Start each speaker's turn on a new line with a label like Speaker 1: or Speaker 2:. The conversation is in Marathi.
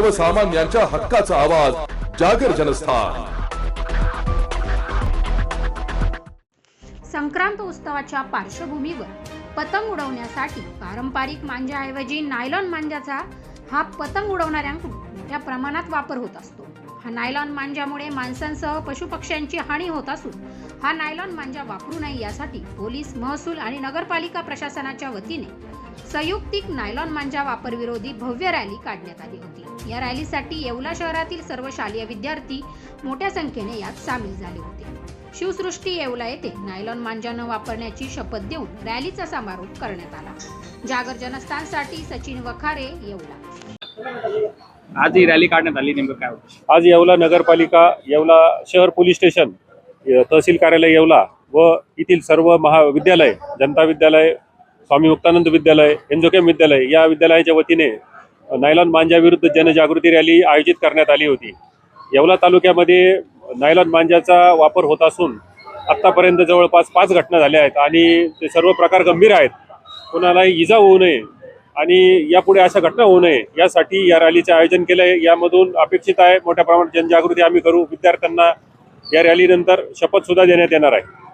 Speaker 1: सर्वसामान्यांच्या हक्काचा आवाज जागर जनस्थान.
Speaker 2: संक्रांत उत्सवाच्या पार्श्वभूमीवर पतंग उडवण्यासाठी पारंपरिक मांजाऐवजी नायलॉन मांजाचा हा पतंग उडवणाऱ्यांकडून मोठ्या प्रमाणात वापर होत असतो. हा नायलॉन मांजामुळे माणसांसह पशुपक्ष्यांची हानी होत असून हा नायलॉन मांजा वापरू नये यासाठी पोलीस महसूल आणि नगरपालिका प्रशासनाच्या वतीने संयुक्तिक नायलॉन मांजा वापर विरोधी भव्य रॅली काढण्यात आली होती. या रॅलीसाठी येवला शहरातील सर्व शालेय विद्यार्थी मोठ्या संख्येने यात सामील झाले होते. शिवसृष्टी येवला येथे नायलॉन मांजा न वापरण्याची शपथ देऊन रॅलीचा समारोप करण्यात आला. जागर जनस्थानसाठी सचिन वखारे येवला.
Speaker 3: आज ही रॅली काढण्यात आली नेमकं काय होतं
Speaker 4: आज येवला नगरपालिका येवला शहर पोलीस स्टेशन तहसील कार्यालय येवला व येथील सर्व महाविद्यालय जनता विद्यालय स्वामी मुक्तानंद विद्यालय एन्झोकेम विद्यालय या विद्यालयाच्या वतीने नायलॉन मांजाविरुद्ध जनजागृती रॅली आयोजित करण्यात आली होती. येवला तालुक्यामध्ये नायलॉन मांजाचा वापर होत असून आत्तापर्यंत जवळपास पाच घटना झाल्या आहेत आणि ते सर्व प्रकार गंभीर आहेत. कोणालाही इजा होऊ नये आणि यापुढे अशा घटना होऊ नये यासाठी या रॅलीचे आयोजन केलं आहे यामधून अपेक्षित आहे मोठ्या प्रमाणात जनजागृती आम्ही करू. विद्यार्थ्यांना या रॅलीनंतर शपथसुद्धा देण्यात येणार आहे.